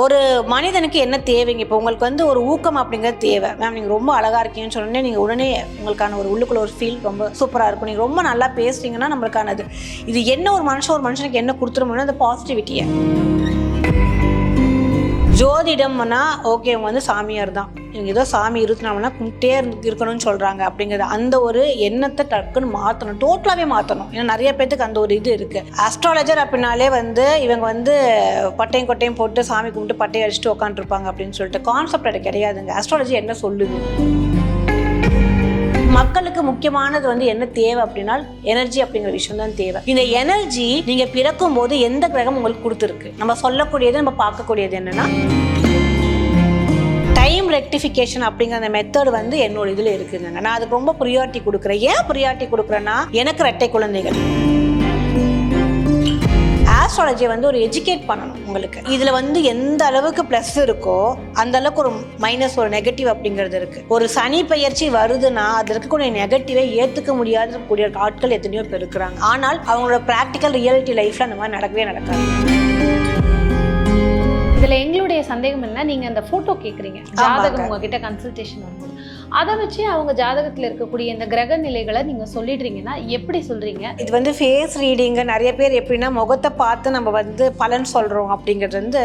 ஒரு மனிதனுக்கு என்ன தேவைங்க? இப்போ உங்களுக்கு வந்து ஒரு ஊக்கம் அப்படிங்கிறது தேவை. மேம் நீங்கள் ரொம்ப அழகாக இருக்கீங்கன்னு சொன்னோடனே நீங்கள் உடனே உங்களுக்கான ஒரு உள்ளுக்குள்ள ஒரு ஃபீல் ரொம்ப சூப்பராக இருக்கும். நீங்கள் ரொம்ப நல்லா பேசுறீங்கன்னா நம்மளுக்கானது. இது என்ன ஒரு மனுஷன் ஒரு மனுஷனுக்கு என்ன கொடுத்துருமோனா அந்த பாசிட்டிவிட்டியை ஜோதிடம்னா ஓகே இவங்க வந்து சாமியார் தான். இவங்க ஏதோ சாமி இருத்தினாங்கன்னா கும்பிட்டே இருந்து இருக்கணும்னு சொல்கிறாங்க அப்படிங்கிறது அந்த ஒரு எண்ணத்தை டக்குன்னு மாற்றணும் டோட்டலாகவே மாற்றணும் ஏன்னா நிறைய பேத்துக்கு அந்த ஒரு இது இருக்குது அஸ்ட்ராலஜர் அப்படின்னாலே வந்து இவங்க வந்து பட்டையும் கொட்டையும் போட்டு சாமி கும்பிட்டு பட்டையை அடிச்சுட்டு உட்காந்துருப்பாங்க அப்படின்னு சொல்லிட்டு கான்செப்ட் அது கிடையாதுங்க. அஸ்ட்ராலஜி என்ன சொல்லுது? மக்களுக்கு முக்கியமானது வந்து என்ன தேவை அப்படின்னா எனர்ஜி அப்படிங்கிற விஷயம் தான் தேவை. இந்த எனர்ஜி நீங்க பிறக்கும் போது எந்த கிரகம் உங்களுக்கு கொடுத்துருக்கு? நம்ம சொல்லக்கூடியது நம்ம பார்க்கக்கூடியது என்னன்னா டைம் ரெக்டிஃபிகேஷன் அப்படிங்கிற அந்த மெத்தட் வந்து என்னோட இதில் இருக்குதுங்க. நான் அதுக்கு ரொம்ப ப்ரியாரிட்டி கொடுக்குறேன். ஏன் ப்ரியாரிட்டி கொடுக்குறேன்னா எனக்கு ரெட்டை குழந்தைகள். ஆஸ்ட்ராலஜியை வந்து ஒரு எஜுகேட் பண்ணணும் உங்களுக்கு. இதில் வந்து எந்த அளவுக்கு ப்ளஸ் இருக்கோ அந்த அளவுக்கு ஒரு மைனஸ் ஒரு நெகட்டிவ் அப்படிங்கிறது இருக்குது ஒரு சனி பெயர்ச்சி வருதுன்னா அதில் இருக்கக்கூடிய நெகட்டிவை ஏற்றுக்க முடியாத கூடிய ஆட்கள் எத்தனையோ பேர் இருக்கிறாங்க. ஆனால் அவங்களோட ப்ராக்டிக்கல் ரியாலிட்டி லைஃப்பில் அந்த மாதிரி நடக்கவே நடக்காது. இதுல எங்களுடைய சந்தேகம் என்ன நீங்க அந்த போட்டோ கேக்குறீங்க. ஜாதகம். உங்ககிட்ட கன்சல்டேஷன் வரும்போது. அதை வச்சு அவங்க ஜாதகத்தில் இருக்கக்கூடிய இந்த கிரக நிலைகளை நீங்கள் சொல்லிடுறீங்கன்னா எப்படி சொல்கிறீங்க இது வந்து ஃபேஸ் ரீடிங்கு நிறைய பேர் எப்படின்னா முகத்தை பார்த்து நம்ம வந்து பலன் சொல்கிறோம் அப்படிங்கிறது வந்து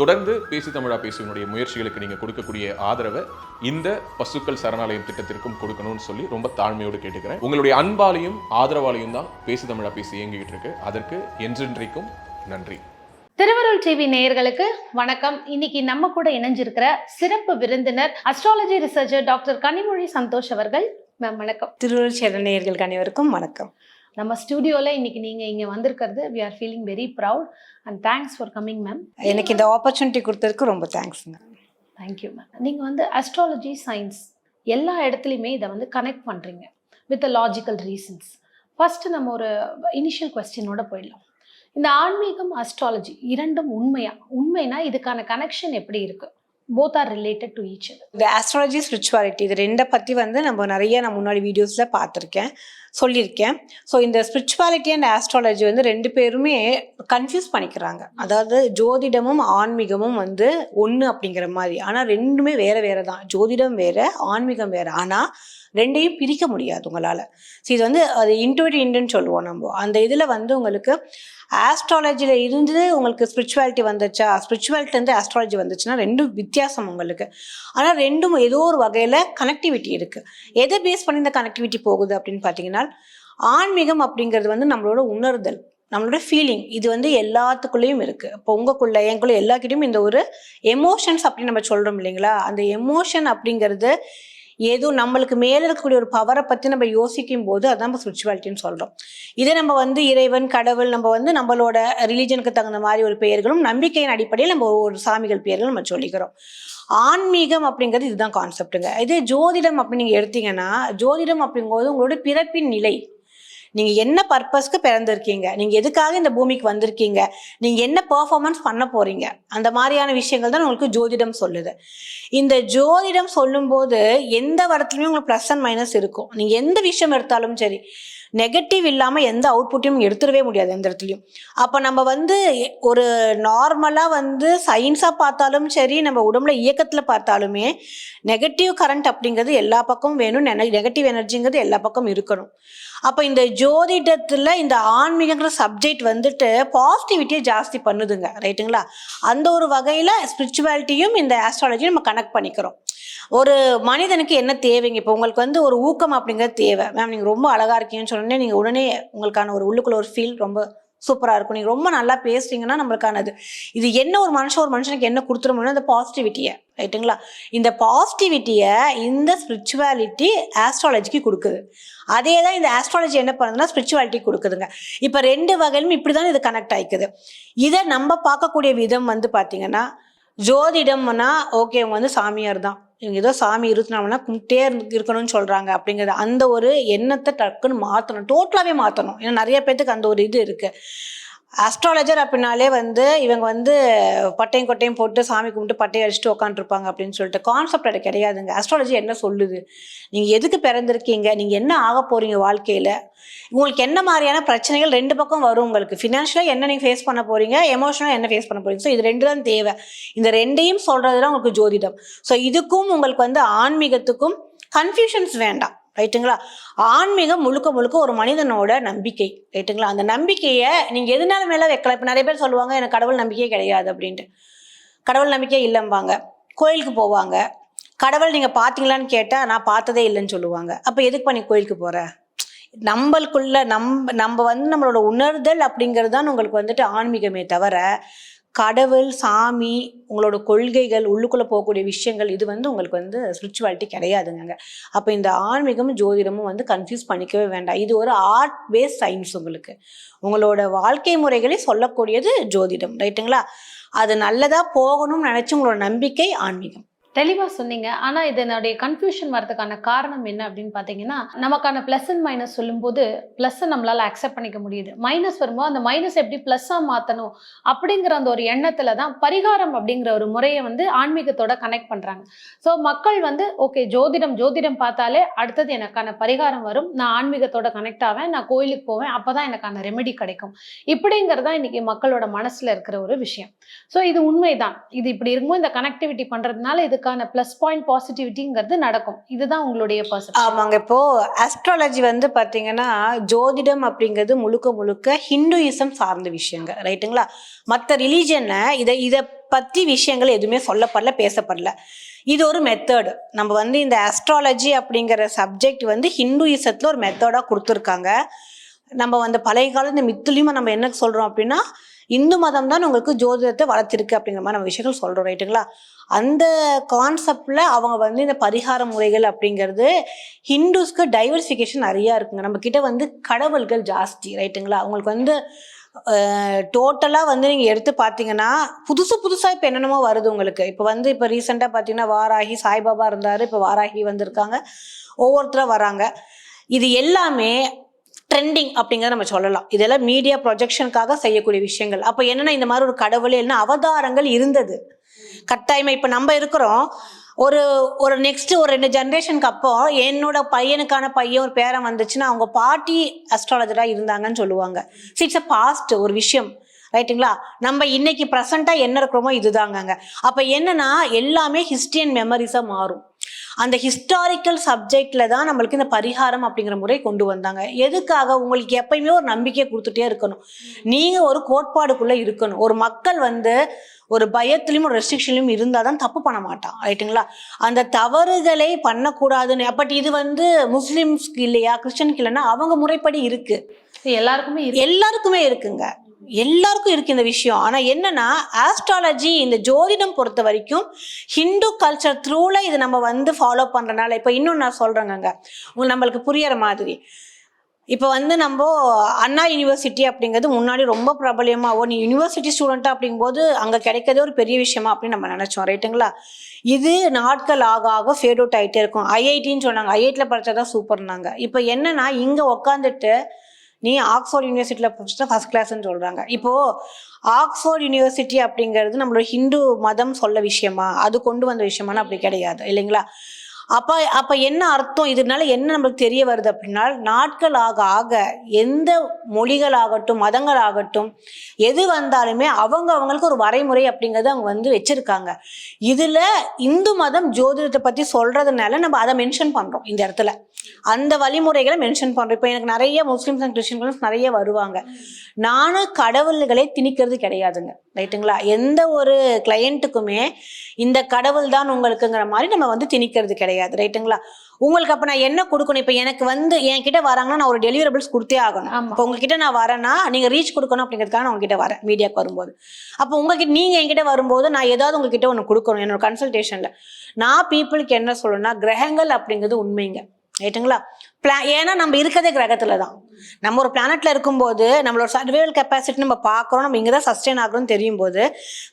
தொடர்ந்து பேசி தமிழா பேசுவனுடைய முயற்சிகளுக்கு நீங்க கொடுக்கக்கூடிய ஆதரவை இந்த பசுக்கள் சரணாலயம் திட்டத்திற்கும் கொடுக்கணும்னு சொல்லி ரொம்ப தாழ்மையோடு கேட்டுக்கிறேன். உங்களுடைய அன்பாலையும் ஆதரவாலையும் தான் பேசி தமிழா பேசி இயங்கிட்டு இருக்கு. அதற்கு என்றென்றைக்கும் நன்றி. திருவருள் டிவி நேயர்களுக்கு வணக்கம். இன்னைக்கு நம்ம கூட இணைஞ்சிருக்கிற சிறப்பு விருந்தினர் astrology researcher doctor Kanimozhi Santhosh அவர்கள். மேம் வணக்கம். திருவள்ளுவர் நேயர்களுக்கு அனைவருக்கும் வணக்கம். நம்ம ஸ்டுடியோல இன்னைக்கு நீங்க இங்க வந்திருக்கிறது we are feeling very proud and thanks for coming ma'am எனக்கு இந்த ஆப்பர்ச்சுனிட்டி கொடுத்ததுக்கு ரொம்ப தேங்க்ஸுங்க தேங்க்யூ மேம் நீங்கள் வந்து அஸ்ட்ராலஜி சயின்ஸ் எல்லா இடத்துலையுமே இதை வந்து கனெக்ட் பண்ணுறீங்க வித் லாஜிக்கல் ரீசன்ஸ் ஃபர்ஸ்ட் நம்ம ஒரு இனிஷியல் கொஸ்டினோட போயிடலாம். இந்த ஆன்மீகம் அஸ்ட்ராலஜி இரண்டும் உண்மையா? உண்மைனா இதுக்கான கனெக்ஷன் எப்படி இருக்கு? Both are related to each இந்த ஆஸ்ட்ராலஜி ஸ்பிரிச்சுவாலிட்டி இது ரெண்டை பற்றி வந்து நம்ம நிறைய நான் முன்னாடி வீடியோஸில் பார்த்துருக்கேன் சொல்லியிருக்கேன். ஸோ இந்த ஸ்பிரிச்சுவாலிட்டி அண்ட் ஆஸ்ட்ராலஜி வந்து ரெண்டு பேருமே கன்ஃபியூஸ் பண்ணிக்கிறாங்க. அதாவது ஜோதிடமும் ஆன்மீகமும் வந்து ஒன்று அப்படிங்கிற மாதிரி. ஆனால் ரெண்டுமே வேறு வேறு தான் ஜோதிடம் வேறு ஆன்மீகம் வேறு. ஆனால் ரெண்டையும் பிரிக்க முடியாது உங்களால். ஸோ இது வந்து அது இன்டோடி இண்டுன்னு சொல்லுவோம் நம்ம. அந்த இதில் வந்து உங்களுக்கு ஆஸ்ட்ராலஜியில் இருந்து உங்களுக்கு ஸ்பிரிச்சுவாலிட்டி வந்துச்சா? ஸ்பிரிச்சுவாலிட்டிலேருந்து ஆஸ்ட்ராலஜி வந்துச்சுன்னா ரெண்டும் வித்தியாசம் உங்களுக்கு. ஆனால் ரெண்டும் ஏதோ ஒரு வகையில் கனெக்டிவிட்டி இருக்குது எதை பேஸ் பண்ணி இந்த கனெக்டிவிட்டி போகுது அப்படின்னு பார்த்தீங்கன்னா ஆன்மீகம் அப்படிங்கிறது வந்து நம்மளோட உணர்தல் நம்மளோட ஃபீலிங் இது வந்து எல்லாத்துக்குள்ளேயும் இருக்குது இப்போ உங்களுக்குள்ள எங்களுக்குள்ள எல்லாக்கிட்டையும் இந்த ஒரு எமோஷன்ஸ் அப்படின்னு நம்ம சொல்கிறோம் இல்லைங்களா? அந்த எமோஷன் அப்படிங்கிறது ஏதோ நம்மளுக்கு மேலே இருக்கக்கூடிய ஒரு பவரை பற்றி நம்ம யோசிக்கும் போது அதான் நம்ம ஸ்பிரிச்சுவாலிட்டின்னு சொல்கிறோம் இதை நம்ம வந்து இறைவன் கடவுள் நம்ம வந்து நம்மளோட ரிலீஜனுக்கு தகுந்த மாதிரி ஒரு பெயர்களும் நம்பிக்கையின் அடிப்படையில் நம்ம ஒரு சாமிகள் பெயர்கள் நம்ம சொல்லிக்கிறோம். ஆன்மீகம் அப்படிங்கிறது இதுதான் கான்செப்ட்டுங்க இதே ஜோதிடம் அப்படின்னு நீங்கள் எடுத்தீங்கன்னா ஜோதிடம் அப்படிங்கும்போது உங்களோட பிறப்பின் நிலை நீங்க என்ன பர்பஸ்க்கு பிறந்திருக்கீங்க? நீங்க எதுக்காக இந்த பூமிக்கு வந்திருக்கீங்க? நீங்க என்ன பெர்ஃபார்மன்ஸ் பண்ண போறீங்க? அந்த மாதிரியான விஷயங்கள் தான் உங்களுக்கு ஜோதிடம் சொல்லுது. இந்த ஜோதிடம் சொல்லும்போது எந்த வரத்துலையுமே உங்களுக்கு ப்ளஸ் அண்ட் மைனஸ் இருக்கும். நீங்க எந்த விஷயம் எடுத்தாலும் சரி நெகட்டிவ் இல்லாமல் எந்த அவுட்புட்டையும் எடுத்துடவே முடியாது எந்த இடத்துலையும். அப்போ நம்ம வந்து ஒரு நார்மலாக வந்து சயின்ஸாக பார்த்தாலும் சரி நம்ம உடம்புல இயக்கத்தில் பார்த்தாலுமே நெகட்டிவ் கரண்ட் அப்படிங்கிறது எல்லா பக்கமும் வேணும். நெகட்டிவ் எனர்ஜிங்கிறது எல்லா பக்கமும் இருக்கணும். அப்போ இந்த ஜோதிடத்தில் இந்த ஆன்மீகங்கிற சப்ஜெக்ட் வந்துட்டு பாசிட்டிவிட்டியை ஜாஸ்தி பண்ணுதுங்க. ரைட்டுங்களா அந்த ஒரு வகையில் ஸ்பிரிச்சுவாலிட்டியும் இந்த ஆஸ்ட்ராலஜியும் நம்ம கனெக்ட் பண்ணிக்கிறோம். ஒரு மனிதனுக்கு என்ன தேவைங்க? இப்போ உங்களுக்கு வந்து ஒரு ஊக்கம் அப்படிங்கிறது தேவை. மேம் நீங்கள் ரொம்ப அழகாக இருக்கீங்கன்னு சொன்னோடனே நீங்கள் உடனே உங்களுக்கான ஒரு உள்ளுக்குள்ள ஒரு ஃபீல் ரொம்ப சூப்பராக இருக்கும். நீங்கள் ரொம்ப நல்லா பேசுறீங்கன்னா நம்மளுக்கானது. இது என்ன ஒரு மனுஷன் ஒரு மனுஷனுக்கு என்ன கொடுத்துருமோ அந்த பாசிட்டிவிட்டியை ரைட்டுங்களா இந்த பாசிட்டிவிட்டியை இந்த ஸ்பிரிச்சுவாலிட்டி ஆஸ்ட்ராலஜிக்கு கொடுக்குது. அதே தான் இந்த ஆஸ்ட்ராலஜி என்ன பண்ணுதுன்னா ஸ்பிரிச்சுவாலிட்டி கொடுக்குதுங்க. இப்போ ரெண்டு வகையிலும் இப்படி தான் இது கனெக்ட் ஆகிக்குது இதை நம்ம பார்க்கக்கூடிய விதம் வந்து பார்த்தீங்கன்னா ஜோதிடம்னா ஓகே அவங்க வந்து சாமியார் தான் இவங்க ஏதோ சாமி இருத்தினாங்கன்னா கும்பிட்டே இருந்து இருக்கணும்னு சொல்கிறாங்க அப்படிங்கிறது அந்த ஒரு எண்ணத்தை டக்குன்னு மாற்றணும் டோட்டலாகவே மாற்றணும் ஏன்னா நிறைய பேர்த்துக்கு அந்த ஒரு இது இருக்குது அஸ்ட்ராலஜர் அப்படின்னாலே வந்து இவங்க வந்து பட்டையும் கொட்டையும் போட்டு சாமி கும்பிட்டு பட்டையை அடிச்சுட்டு உட்காந்துருப்பாங்க அப்படின்னு சொல்லிட்டு கான்செப்ட் அது கிடையாதுங்க. அஸ்ட்ராலஜி என்ன சொல்லுது? நீங்கள் எதுக்கு பிறந்திருக்கீங்க? நீங்கள் என்ன ஆக போகிறீங்க வாழ்க்கையில்? உங்களுக்கு என்ன மாதிரியான பிரச்சனைகள் ரெண்டு பக்கம் வரும் உங்களுக்கு? ஃபினான்ஷியலாக என்ன நீங்கள் ஃபேஸ் பண்ண போகிறீங்க எமோஷனலாக என்ன ஃபேஸ் பண்ண போகிறீங்க ஸோ இது ரெண்டு தான் தேவை. இந்த ரெண்டையும் சொல்கிறது தான் உங்களுக்கு ஜோதிடம். ஸோ இதுக்கும் உங்களுக்கு வந்து ஆன்மீகத்துக்கும் கன்ஃபியூஷன்ஸ் வேண்டாம். ரைட்டுங்களா ஆன்மீகம் முழுக்க முழுக்க ஒரு மனிதனோட நம்பிக்கை. ரைட்டுங்களா அந்த நம்பிக்கையை நீங்கள் எதுனால மேலே வைக்கலாம். இப்போ நிறைய பேர் சொல்லுவாங்க எனக்கு கடவுள் நம்பிக்கையே கிடையாது அப்படின்ட்டு. கடவுள் நம்பிக்கை இல்லைம்பாங்க. கோயிலுக்கு போவாங்க. கடவுள் நீங்கள் பார்த்தீங்களான்னு கேட்டால் நான் பார்த்ததே இல்லைன்னு சொல்லுவாங்க. அப்போ எதுக்கு பண்ணி கோயிலுக்கு போகிற நம்மளுக்குள்ள நம்ம நம்ம வந்து நம்மளோட உணர்தல் அப்படிங்கிறது தான் உங்களுக்கு வந்துட்டு ஆன்மீகமே தவிர கடவுள் சாமி உங்களோட கொள்கைகள் உள்ளுக்குள்ளே போகக்கூடிய விஷயங்கள் இது வந்து உங்களுக்கு வந்து ஸ்பிரிச்சுவாலிட்டி கிடையாதுங்க அப்போ இந்த ஆன்மீகமும் ஜோதிடமும் வந்து கன்ஃபியூஸ் பண்ணிக்கவே வேண்டாம். இது ஒரு ஆர்ட் பேஸ்ட் சயின்ஸ் உங்களுக்கு. உங்களோட வாழ்க்கை முறைகளை சொல்லக்கூடியது ஜோதிடம் ரைட்டுங்களா அது நல்லதாக போகணும்னு நினச்சி உங்களோட நம்பிக்கை ஆன்மீகம். தெளிவாக சொன்னீங்க. ஆனால் இதனுடைய கன்ஃபியூஷன் வரதுக்கான காரணம் என்ன அப்படின்னு பார்த்தீங்கன்னா நமக்கான ப்ளஸ் அண்ட் மைனஸ் சொல்லும்போது ப்ளஸ்ஸை நம்மளால் அக்செப்ட் பண்ணிக்க முடியுது. மைனஸ் வரும்போது அந்த மைனஸ் எப்படி ப்ளஸ்ஸாக மாற்றணும் அப்படிங்கிற அந்த ஒரு எண்ணத்தில் தான் பரிகாரம் அப்படிங்கிற ஒரு முறையை வந்து ஆன்மீகத்தோட கனெக்ட் பண்ணுறாங்க ஸோ மக்கள் வந்து ஓகே ஜோதிடம் ஜோதிடம் பார்த்தாலே அடுத்தது எனக்கான பரிகாரம் வரும். நான் ஆன்மீகத்தோட கனெக்ட் ஆவேன். நான் கோயிலுக்கு போவேன். அப்போ தான் எனக்கான ரெமெடி கிடைக்கும். இப்படிங்கிறது தான் இன்னைக்கு மக்களோட மனசில் இருக்கிற ஒரு விஷயம். ஸோ இது உண்மைதான். இது இப்படி இருக்கும்போது இந்த கனெக்டிவிட்டி பண்ணுறதுனால இதுக்கான ப்ளஸ் பாயிண்ட் பாசிட்டிவிட்டிங்கிறது நடக்கும். இதுதான் உங்களுடைய பர்சன் ஆமாங்க. இப்போ அஸ்ட்ராலஜி வந்து பார்த்தீங்கன்னா ஜோதிடம் அப்படிங்கிறது முழுக்க முழுக்க ஹிந்துயிசம் சார்ந்த விஷயங்க ரைட்டுங்களா? மற்ற ரிலீஜன்ல இதை இதை பற்றி விஷயங்கள் எதுவுமே சொல்லப்படல பேசப்படல. இது ஒரு மெத்தடு நம்ம வந்து இந்த அஸ்ட்ராலஜி அப்படிங்கிற சப்ஜெக்ட் வந்து ஹிந்துயிசத்தில் ஒரு மெத்தடாக கொடுத்துருக்காங்க. நம்ம வந்து பழைய காலம் இந்த மித்துலையும் நம்ம என்ன சொல்கிறோம் அப்படின்னா இந்து மதம் தான் உங்களுக்கு ஜோதிடத்தை வளர்த்திருக்கு அப்படிங்கிற மாதிரி நம்ம விஷயங்கள் சொல்கிறோம் ரைட்டுங்களா அந்த கான்செப்டில் அவங்க வந்து இந்த பரிகார முறைகள் அப்படிங்கிறது ஹிந்துஸ்க்கு டைவர்சிஃபிகேஷன் நிறையா இருக்குங்க. நம்மக்கிட்ட வந்து கடவுள்கள் ஜாஸ்தி ரைட்டுங்களா அவங்களுக்கு வந்து டோட்டலாக வந்து நீங்கள் எடுத்து பார்த்தீங்கன்னா புதுசு புதுசாக இப்போ என்னென்னமோ வருது உங்களுக்கு. இப்போ வந்து இப்போ ரீசெண்டாக பார்த்தீங்கன்னா வாராகி சாய்பாபா இருந்தார் இப்போ வாராகி வந்திருக்காங்க. ஒவ்வொருத்தராக வராங்க. இது எல்லாமே ட்ரெண்டிங் அப்படிங்கிறத நம்ம சொல்லலாம். இதெல்லாம் மீடியா ப்ரொஜெக்ஷனுக்காக செய்யக்கூடிய விஷயங்கள். அப்போ என்னென்னா இந்த மாதிரி ஒரு கடவுள் என்ன அவதாரங்கள் இருந்தது. கட்டாயமா இப்போ நம்ம இருக்கிறோம். ஒரு ஒரு நெக்ஸ்ட் ஒரு ரெண்டு ஜென்ரேஷனுக்கு அப்போ என்னோட பையனுக்கான பையன் ஒரு பேரன் வந்துச்சுன்னா அவங்க பாட்டி அஸ்ட்ராலஜராக இருந்தாங்கன்னு சொல்லுவாங்க. இட்ஸ் அ பாஸ்ட் ஒரு விஷயம். ரைட்டுங்களா நம்ம இன்னைக்கு ப்ரெசண்ட்டாக என்ன இருக்கிறோமோ இதுதாங்கங்க. அப்போ என்னன்னா எல்லாமே ஹிஸ்ட்ரி அண்ட் மெமரிஸாக மாறும். அந்த ஹிஸ்டாரிக்கல் சப்ஜெக்ட்ல தான் நம்மளுக்கு இந்த பரிகாரம் அப்படிங்கிற முறை கொண்டு வந்தாங்க. எதுக்காக? உங்களுக்கு எப்பயுமே ஒரு நம்பிக்கையை கொடுத்துட்டே இருக்கணும். நீங்க ஒரு கோட்பாடுக்குள்ள இருக்கணும். ஒரு மக்கள் வந்து ஒரு பயத்திலையும் ஒரு ரெஸ்ட்ரிக்ஷன்லையும் இருந்தால் தான் தப்பு பண்ண மாட்டான். ரைட்டுங்களா அந்த தவறுகளை பண்ணக்கூடாதுன்னு. பட் இது வந்து முஸ்லிம்ஸ்க்கு இல்லையா? கிறிஸ்டனுக்கு இல்லைன்னா அவங்க முறைப்படி இருக்கு. எல்லாருக்குமே. எல்லாருக்குமே இருக்குங்க. எல்லாருக்கும் இருக்கு இந்த விஷயம். ஆனா என்னன்னா ஆஸ்ட்ராலஜி இந்த ஜோதிடம் பொறுத்த வரைக்கும் ஹிந்து கல்ச்சர் த்ரூல இது நம்ம வந்து ஃபாலோ பண்றதுனால இப்போ இன்னும் நான் சொல்கிறேங்க நம்மளுக்கு புரியற மாதிரி. இப்போ வந்து நம்ம அண்ணா யூனிவர்சிட்டி அப்படிங்கிறது முன்னாடி ரொம்ப பிரபலியமாவோ நீ யூனிவர்சிட்டி ஸ்டூடெண்ட்டாக அப்படிங்கும்போது அங்கே கிடைக்கிறதே ஒரு பெரிய விஷயமா அப்படின்னு நம்ம நினைச்சோம். ரைட்டுங்களா இது நாட்கள் ஆக ஆக ஃபேட் அவுட் ஆகிட்டே இருக்கும். ஐஐடின்னு சொன்னாங்க. ஐஐடியில் படிச்சாதான் சூப்பர்னாங்க இப்போ என்னன்னா இங்கே உக்காந்துட்டு நீ ஆக்ஸ்ஃபோர்ட் யூனிவர்சிட்டியில் படிச்சுட்டு ஃபஸ்ட் கிளாஸ்ன்னு சொல்கிறாங்க இப்போது ஆக்ஸ்ஃபோர்ட் யூனிவர்சிட்டி அப்படிங்கிறது நம்மளோட ஹிந்து மதம் சொல்ல விஷயமா? அது கொண்டு வந்த விஷயமானா அப்படி கிடையாது இல்லைங்களா? அப்போ அப்போ என்ன அர்த்தம்? இதனால என்ன நம்மளுக்கு தெரிய வருது அப்படின்னா நாட்கள் ஆக ஆக எந்த மொழிகளாகட்டும் மதங்களாகட்டும் எது வந்தாலுமே அவங்க அவங்களுக்கு ஒரு வரைமுறை அப்படிங்கிறது அவங்க வந்து வச்சிருக்காங்க. இதில் இந்து மதம் ஜோதிடத்தை பற்றி சொல்கிறதுனால நம்ம அதை மென்ஷன் பண்ணுறோம் இந்த இடத்துல. அந்த வழிமுறைகளை மென்ஷன் பண்ணுறோம் இப்போ எனக்கு நிறைய முஸ்லீம்ஸ் அண்ட் கிறிஸ்டின்ஸ் நிறைய வருவாங்க. நானும் கடவுள்களை திணிக்கிறது கிடையாதுங்க. ரைட்டுங்களா? எந்த ஒரு கிளையண்ட்டுக்குமே இந்த கடவுள் தான் உங்களுக்குங்கிற மாதிரி நம்ம வந்து திணிக்கிறது கிடையாது. ரைட்டுங்களா உங்களுக்கு அப்ப நான் என்ன கொடுக்கணும்? இப்போ எனக்கு வந்து என்கிட்ட வராங்கன்னா நான் ஒரு டெலிவரபிள்ஸ் கொடுத்தே ஆகணும். இப்போ உங்ககிட்ட நான் வரேன்னா நீங்க ரீச் கொடுக்கணும் அப்படிங்கிறதுக்காக நான் உங்ககிட்ட வரேன் மீடியாக்கு வரும்போது. அப்போ உங்ககிட்ட நீங்க என்கிட்ட வரும்போது நான் ஏதாவது உங்ககிட்ட ஒன்று கொடுக்கணும் என்னோட கன்சல்டேஷன்ல நான் பீப்புளுக்கு என்ன சொல்லணும்னா கிரகங்கள் அப்படிங்கிறது உண்மைங்க ரைட்டுங்களா பிளா ஏன்னா நம்ம இருக்கிறதே கிரகத்துல தான். நம்ம ஒரு பிளானட்ல இருக்கும்போது நம்மளோட சர்வேவல் கெப்பாசிட்டி நம்ம பார்க்குறோம் நம்ம இங்கே தான் சஸ்டெயின் ஆகுறோம்னு தெரியும் போது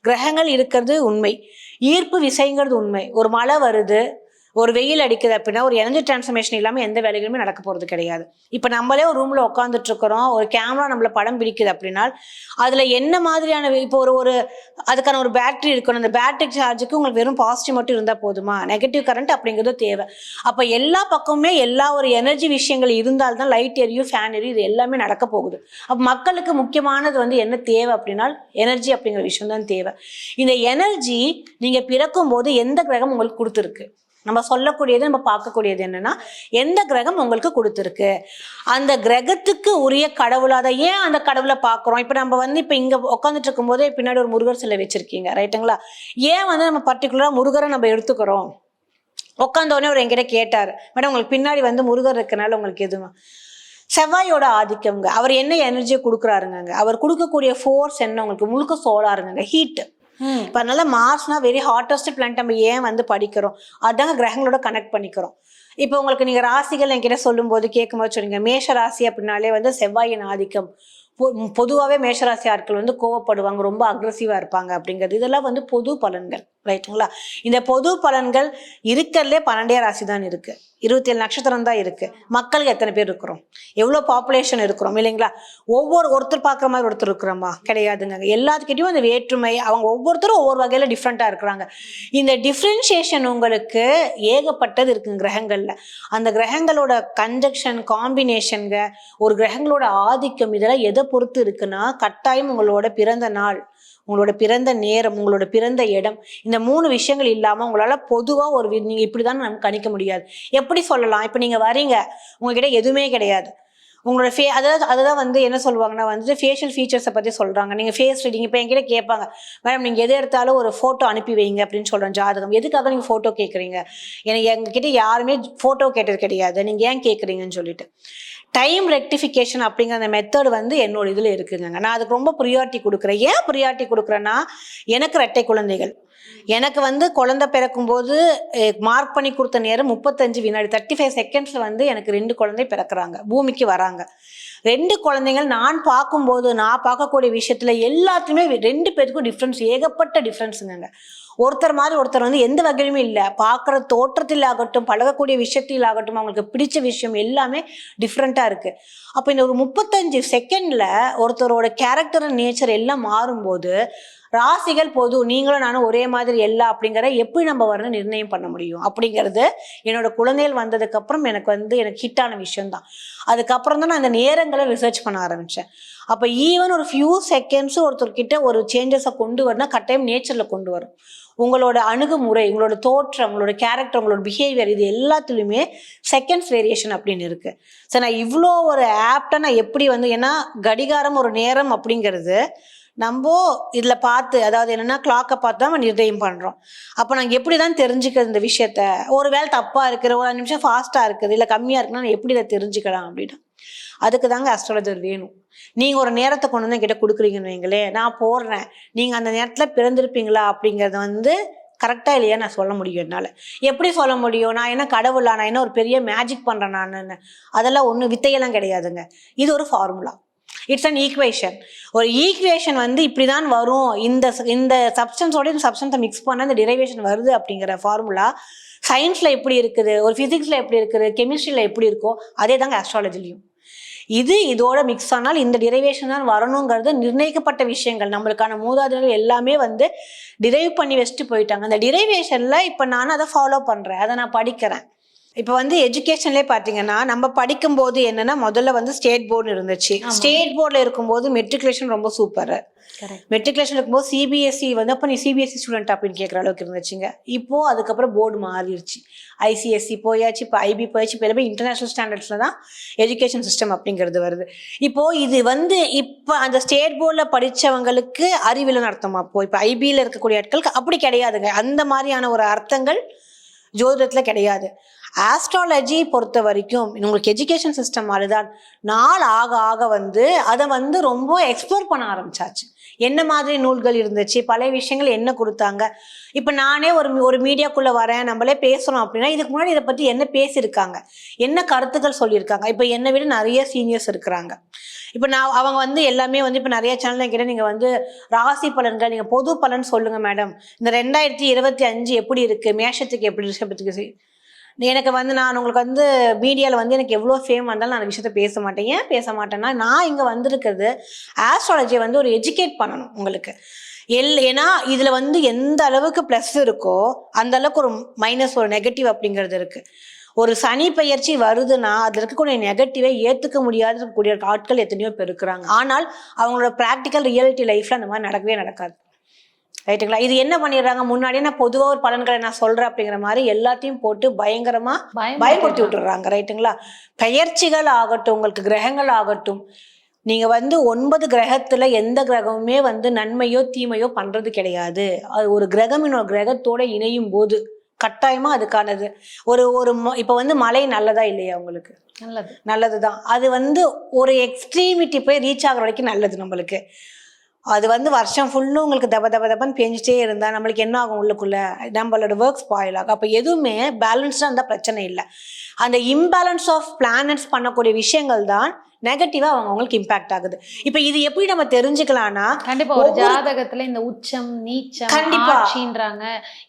கிரகங்கள் இருக்கிறது உண்மை. ஈர்ப்பு விசைங்கிறது உண்மை. ஒரு மழை வருது ஒரு வெயில் அடிக்குது அப்படின்னா ஒரு எனர்ஜி டிரான்ஸ்ஃபர்மேஷன் இல்லாமல் எந்த வேலைகளுமே நடக்க போகிறது கிடையாது. இப்போ நம்மளே ஒரு ரூமில் உட்காந்துட்டு இருக்கிறோம் ஒரு கேமரா நம்மளை படம் பிடிக்குது அப்படின்னா அதில் என்ன மாதிரியான இப்போ ஒரு ஒரு அதுக்கான ஒரு பேட்டரி இருக்கணும். அந்த பேட்டரி சார்ஜுக்கு உங்களுக்கு வெறும் பாசிட்டிவ் மட்டும் இருந்தால் போதுமா? நெகட்டிவ் கரண்ட் அப்படிங்கிறது தேவை. அப்போ எல்லா பக்கமுமே எல்லா ஒரு எனர்ஜி விஷயங்கள் இருந்தால்தான் லைட் எரியும் ஃபேன் எரியும் இது எல்லாமே நடக்க போகுது. அப்போ மக்களுக்கு முக்கியமானது வந்து என்ன தேவை அப்படின்னா எனர்ஜி அப்படிங்கிற விஷயம் தான் தேவை. இந்த எனர்ஜி நீங்கள் பிறக்கும் போது எந்த கிரகம் உங்களுக்கு கொடுத்துருக்கு? நம்ம சொல்லக்கூடியது நம்ம பார்க்கக்கூடியது என்னன்னா எந்த கிரகம் உங்களுக்கு கொடுத்துருக்கு? அந்த கிரகத்துக்கு உரிய கடவுள் அதை ஏன் அந்த கடவுளை பார்க்குறோம்? இப்போ நம்ம வந்து இப்போ இங்கே உட்காந்துட்டு இருக்கும்போதே பின்னாடி ஒரு முருகர் சிலை வச்சிருக்கீங்க ரைட்டுங்களா ஏன் வந்து நம்ம பர்டிகுலராக முருகரை நம்ம எடுத்துக்கிறோம்? உட்காந்தோடனே அவர் என்கிட்ட கேட்டார். மேடம் உங்களுக்கு பின்னாடி வந்து முருகர் இருக்கனால உங்களுக்கு எதுவும் செவ்வாயோட ஆதிக்கம்ங்க. அவர் என்ன எனர்ஜியை கொடுக்குறாருங்க அவர் கொடுக்கக்கூடிய ஃபோர்ஸ் என்ன உங்களுக்கு? முழுக்க சோலாருங்க ஹீட்டு இப்போ அதனால மார்ஸ்னா வெரி ஹாட்டஸ்ட் பிளான் நம்ம ஏன் வந்து படிக்கிறோம்? அதாங்க கிரகங்களோட கனெக்ட் பண்ணிக்கிறோம். இப்போ உங்களுக்கு நீங்கள் ராசிகள் என்கிட்ட சொல்லும்போது கேட்கும்போது சொன்னீங்க மேஷ ராசி அப்படின்னாலே வந்து செவ்வாயின் ஆதிக்கம். பொதுவாகவே மேஷராசி ஆட்கள் வந்து கோவப்படுவாங்க ரொம்ப அக்ரஸிவாக இருப்பாங்க அப்படிங்கிறது. இதெல்லாம் வந்து பொது பலன்கள். ரைட்டுங்களா? இந்த பொது பலன்கள் இருக்கிறதுலே பன்னெண்டே ராசி தான் இருக்குது இருபத்தி ஏழு நட்சத்திரம் தான் இருக்குது மக்கள் எத்தனை பேர் இருக்கிறோம்? எவ்வளோ பாப்புலேஷன் இருக்கிறோம் இல்லைங்களா? ஒவ்வொரு ஒருத்தர் பார்க்குற மாதிரி ஒருத்தர் இருக்கிறோமா? கிடையாதுங்க. எல்லாத்துக்கிட்டையும் அந்த வேற்றுமை அவங்க ஒவ்வொருத்தரும் ஒவ்வொரு வகையில் டிஃப்ரெண்ட்டாக இருக்கிறாங்க. இந்த டிஃப்ரென்ஷியேஷன் உங்களுக்கு ஏகப்பட்டது இருக்குங்க கிரகங்களில். அந்த கிரகங்களோட கன்ஜக்ஷன் காம்பினேஷனுங்க ஒரு கிரகங்களோட ஆதிக்கம் இதெல்லாம் எதை பொறுத்து இருக்குன்னா கட்டாயம் உங்களோட பிறந்த நாள் உங்களோட பிறந்த நேரம் உங்களோட பிறந்த இடம் இந்த மூணு விஷயங்கள் இல்லாமல் உங்களால் பொதுவாக ஒரு வி- இப்படி தான் நம்ம கணிக்க முடியாது. எப்படி சொல்லலாம்? இப்போ நீங்கள் வரீங்க உங்ககிட்ட எதுவுமே கிடையாது. உங்களோட ஃபே அதாவது அதுதான் வந்து என்ன சொல்லுவாங்கன்னா வந்து ஃபேஷியல் ஃபீச்சர்ஸை பற்றி சொல்கிறாங்க நீங்கள் ஃபேஸ் ரீடிங் இப்போ என்கிட்ட கேட்பாங்க மேடம் நீங்கள் எது எடுத்தாலும் ஒரு ஃபோட்டோ அனுப்பி வைங்க அப்படின்னு சொல்கிறேன் ஜாதகம். எதுக்காக நீங்கள் ஃபோட்டோ கேட்குறீங்க எனக்கு எங்ககிட்ட யாருமே ஃபோட்டோ கேட்டது கிடையாது. நீங்கள் ஏன் கேட்குறீங்கன்னு சொல்லிட்டு. டைம் ரெக்டிஃபிகேஷன் அப்படிங்கிற அந்த மெத்தட் வந்து என்னோட இதில் இருக்குங்க நான் அதுக்கு ரொம்ப ப்ரியாரிட்டி கொடுக்குறேன். ஏன் ப்ரியாரிட்டி கொடுக்குறேன்னா எனக்கு ரெட்டை குழந்தைகள். எனக்கு வந்து குழந்தை பிறக்கும்போது மார்க் பண்ணி கொடுத்த நேரம் முப்பத்தஞ்சு வினாடி தேர்ட்டி ஃபைவ் செகண்ட்ஸில் வந்து எனக்கு ரெண்டு குழந்தை பிறக்கிறாங்க பூமிக்கு வராங்க. ரெண்டு குழந்தைகள் நான் பார்க்கும்போது நான் பார்க்கக்கூடிய விஷயத்தில் எல்லாத்துலேயுமே ரெண்டு பேருக்கும் டிஃப்ரென்ஸ் ஏகப்பட்ட டிஃப்ரென்ஸுங்க ஒருத்தர் மாதிரி ஒருத்தர் வந்து எந்த வகையிலுமே இல்லை. பார்க்குற தோற்றத்தில் ஆகட்டும் பழகக்கூடிய விஷயத்தில் ஆகட்டும் அவங்களுக்கு பிடிச்ச விஷயம் எல்லாமே டிஃப்ரெண்ட்டாக இருக்குது அப்போ இந்த ஒரு முப்பத்தஞ்சு செகண்டில் ஒருத்தரோட கேரக்டர் நேச்சர் எல்லாம் மாறும்போது ராசிகள் பொது நீங்களும் நானும் ஒரே மாதிரி எல்லா அப்படிங்கிற எப்படி நம்ம வரணும் நிர்ணயம் பண்ண முடியும்? அப்படிங்கிறது என்னோட குழந்தைகள் வந்ததுக்கு அப்புறம் எனக்கு வந்து எனக்கு ஹிட்டான விஷயம்தான். அதுக்கப்புறம் தான் நான் அந்த நேரங்களை ரிசர்ச் பண்ண ஆரம்பித்தேன் அப்போ ஈவன் ஒரு ஃபியூ செகண்ட்ஸ் ஒருத்தர்கிட்ட ஒரு சேஞ்சஸை கொண்டு வரனா கட்டாயம் நேச்சரில் கொண்டு வரும். உங்களோட அணுகுமுறை உங்களோட தோற்றம் உங்களோட கேரக்டர் உங்களோட பிஹேவியர் இது எல்லாத்துலேயுமே செகண்ட்ஸ் வேரியேஷன் அப்படின்னு இருக்குது ஸோ நான் இவ்வளோ ஒரு ஆப்டை நான் எப்படி வந்து ஏன்னா கடிகாரம் ஒரு நேரம் அப்படிங்கிறது நம்ம இதில் பார்த்து அதாவது என்னென்னா கிளாக்கை பார்த்து தான் நம்ம நிர்ணயம் பண்ணுறோம் அப்போ நாங்கள் எப்படி தான் தெரிஞ்சுக்கிறது இந்த விஷயத்த? ஒரு வேலை தப்பாக இருக்குது ஒரு அஞ்சு நிமிஷம் ஃபாஸ்ட்டாக இருக்குது இல்லை கம்மியாக இருக்குன்னா எப்படி இதை தெரிஞ்சுக்கலாம் அப்படின்னா? அதுக்கு தாங்க அஸ்ட்ராலஜர் வேணும். நீங்கள் ஒரு நேரத்தை கொண்டு வந்து என்கிட்ட கொடுக்குறீங்கன்னு வைங்களே நான் போடுறேன். நீங்கள் அந்த நேரத்தில் பிறந்திருப்பீங்களா அப்படிங்கிறத வந்து கரெக்டாக இல்லையா நான் சொல்ல முடியும் என்னால். எப்படி சொல்ல முடியும்? நான் என்ன கடவுளா? நான் என்ன ஒரு பெரிய மேஜிக் பண்ணுறேன் நான்? அதெல்லாம் ஒன்றும் வித்தையெல்லாம் கிடையாதுங்க. இது ஒரு ஃபார்முலா இட்ஸ் அன் ஈக்குவேஷன் ஒரு ஈக்குவேஷன் வந்து இப்படி தான் வரும். இந்த இந்த சப்ஸ்டன்ஸோட இந்த சப்ஸ்டன்ஸை மிக்ஸ் பண்ண இந்த டிரைவேஷன் வருது அப்படிங்கிற ஃபார்முலா சயின்ஸில் எப்படி இருக்குது? ஒரு ஃபிசிக்ஸில் எப்படி இருக்குது? கெமிஸ்ட்ரியில் எப்படி இருக்கோ அதே தாங்க ஆஸ்ட்ராலஜிலையும் இது இதோட மிக்ஸ் ஆனால் இந்த டிரைவேஷன் தான் வரணுங்கிறது நிர்ணயிக்கப்பட்ட விஷயங்கள். நம்மளுக்கான மூதாதையர்கள் எல்லாமே வந்து டிரைவ் பண்ணி வச்சுட்டு போயிட்டாங்க. அந்த டிரைவேஷனில் இப்போ நான் அதை ஃபாலோ பண்ணுறேன் அதை நான் படிக்கிறேன். இப்போ வந்து எஜுகேஷன்லேயே பார்த்தீங்கன்னா நம்ம படிக்கும்போது என்னன்னா முதல்ல வந்து ஸ்டேட் போர்டு இருந்துச்சு. ஸ்டேட் போர்டில் இருக்கும்போது மெட்ரிகுலேஷன் ரொம்ப சூப்பர் மெட்ரிகுலேஷன் இருக்கும்போது சிபிஎஸ்சி E வந்து அப்போ நீ சிபிஎஸ்சி ஸ்டூடெண்ட் அப்படின்னு கேட்குற அளவுக்கு இருந்துச்சுங்க. இப்போ அதுக்கப்புறம் போர்டு மாறிடுச்சு. ஐசிஎஸ்சி போயாச்சு இப்போ ஐபி போயாச்சு இப்போ எல்லாமே இன்டர்நேஷனல் ஸ்டாண்டர்ட்ஸில் தான் எஜுகேஷன் சிஸ்டம் அப்படிங்கிறது வருது. இப்போ இது வந்து இப்போ அந்த ஸ்டேட் போர்டில் படித்தவங்களுக்கு அறிவியல் அர்த்தமா? அப்போ இப்போ ஐபியில் இருக்கக்கூடிய ஆட்களுக்கு அப்படி கிடையாதுங்க. அந்த மாதிரியான ஒரு அர்த்தங்கள் ஜோதிடத்தில் கிடையாது. ஆஸ்ட்ராலஜி பொறுத்த வரைக்கும் உங்களுக்கு எஜுகேஷன் சிஸ்டம் மாதிரிதான். நாள் ஆக ஆக வந்து அதை வந்து ரொம்ப எக்ஸ்ப்ளோர் பண்ண ஆரம்பிச்சாச்சு. என்ன மாதிரி நூல்கள் இருந்துச்சு பழைய விஷயங்கள் என்ன கொடுத்தாங்க? இப்போ நானே ஒரு ஒரு மீடியாக்குள்ளே வரேன் நம்மளே பேசுகிறோம் அப்படின்னா இதுக்கு முன்னாடி இதை பற்றி என்ன பேசியிருக்காங்க? என்ன கருத்துக்கள் சொல்லியிருக்காங்க? இப்போ என்னை விட நிறைய சீனியர்ஸ் இருக்கிறாங்க. இப்போ நான் அவங்க வந்து எல்லாமே வந்து இப்போ நிறைய சேனல் கிட்ட நீங்கள் வந்து ராசி பலன்கள் நீங்கள் பொது பலன் சொல்லுங்கள் மேடம் இந்த ரெண்டாயிரத்தி இருபத்தி அஞ்சு எப்படி இருக்குது மேஷத்துக்கு எப்படி இருக்கு? எனக்கு வந்து நான் உங்களுக்கு வந்து மீடியாவில் வந்து எனக்கு எவ்வளோ ஃபேம் வந்தாலும் நான் அந்த விஷயத்த பேச மாட்டேன். ஏன் பேச மாட்டேன்னா நான் இங்கே வந்திருக்கிறது ஆஸ்ட்ராலஜியை வந்து ஒரு எஜுகேட் பண்ணணும் உங்களுக்கு. எல் ஏன்னா இதில் வந்து எந்த அளவுக்கு ப்ளஸ் இருக்கோ அந்த அளவுக்கு ஒரு மைனஸ் ஒரு நெகட்டிவ் அப்படிங்கிறது இருக்குது ஒரு சனி பெயர்ச்சி வருதுன்னா அதில் இருக்கக்கூடிய நெகட்டிவை ஏற்றுக்க முடியாத இருக்கக்கூடிய ஆட்கள் எத்தனையோ பேர் இருக்கிறாங்க. ஆனால் அவங்களோட ப்ராக்டிக்கல் ரியாலிட்டி லைஃப்பில் அந்த மாதிரி நடக்கவே நடக்காது. ரைட்டுங்களா? இது என்ன பண்ணிடுறாங்க? முன்னாடியே நான் பொதுவாக ஒரு பலன்களை நான் சொல்கிறேன் அப்படிங்கிற மாதிரி எல்லாத்தையும் போட்டு பயங்கரமாக பயப்படுத்தி விட்டுறாங்க. ரைட்டுங்களா? பெயர்ச்சிகள் ஆகட்டும் உங்களுக்கு கிரகங்கள் ஆகட்டும் நீங்க வந்து ஒன்பது கிரகத்துல எந்த கிரகமுமே வந்து நன்மையோ தீமையோ பண்றது கிடையாது. அது ஒரு கிரகம் இன்னொரு கிரகத்தோட இணையும் போது கட்டாயமா அதுக்கானது. ஒரு ஒரு இப்ப வந்து மழை நல்லதா இல்லையா உங்களுக்கு? நல்லது. நல்லதுதான். அது வந்து ஒரு எக்ஸ்ட்ரீமிட்டி போய் ரீச் ஆகுற வரைக்கும் நல்லது நம்மளுக்கு. அது வந்து வருஷம் ஃபுல்லும் உங்களுக்கு தப தப தபன்னு பெஞ்சிட்டே இருந்தால் நம்மளுக்கு என்ன ஆகும் உள்ளுக்குள்ளே? நம்மளோட ஒர்க் ஸ்பாயில் ஆகும். அப்போ எதுவுமே பேலன்ஸ்டாக இருந்தால் பிரச்சனை இல்லை. அந்த இம்பேலன்ஸ் ஆஃப் பிளானட்ஸ் பண்ணக்கூடிய விஷயங்கள் தான் நெகட்டிவாக அவங்க அவங்களுக்கு இம்பாக்ட் ஆகுது. இப்போ இது எப்படி நம்ம தெரிஞ்சுக்கலாம்னா கண்டிப்பா ஒரு ஜாதகத்துல இந்த உச்சம் நீச்சம் கண்டிப்பா. ஆட்சின்றாங்க.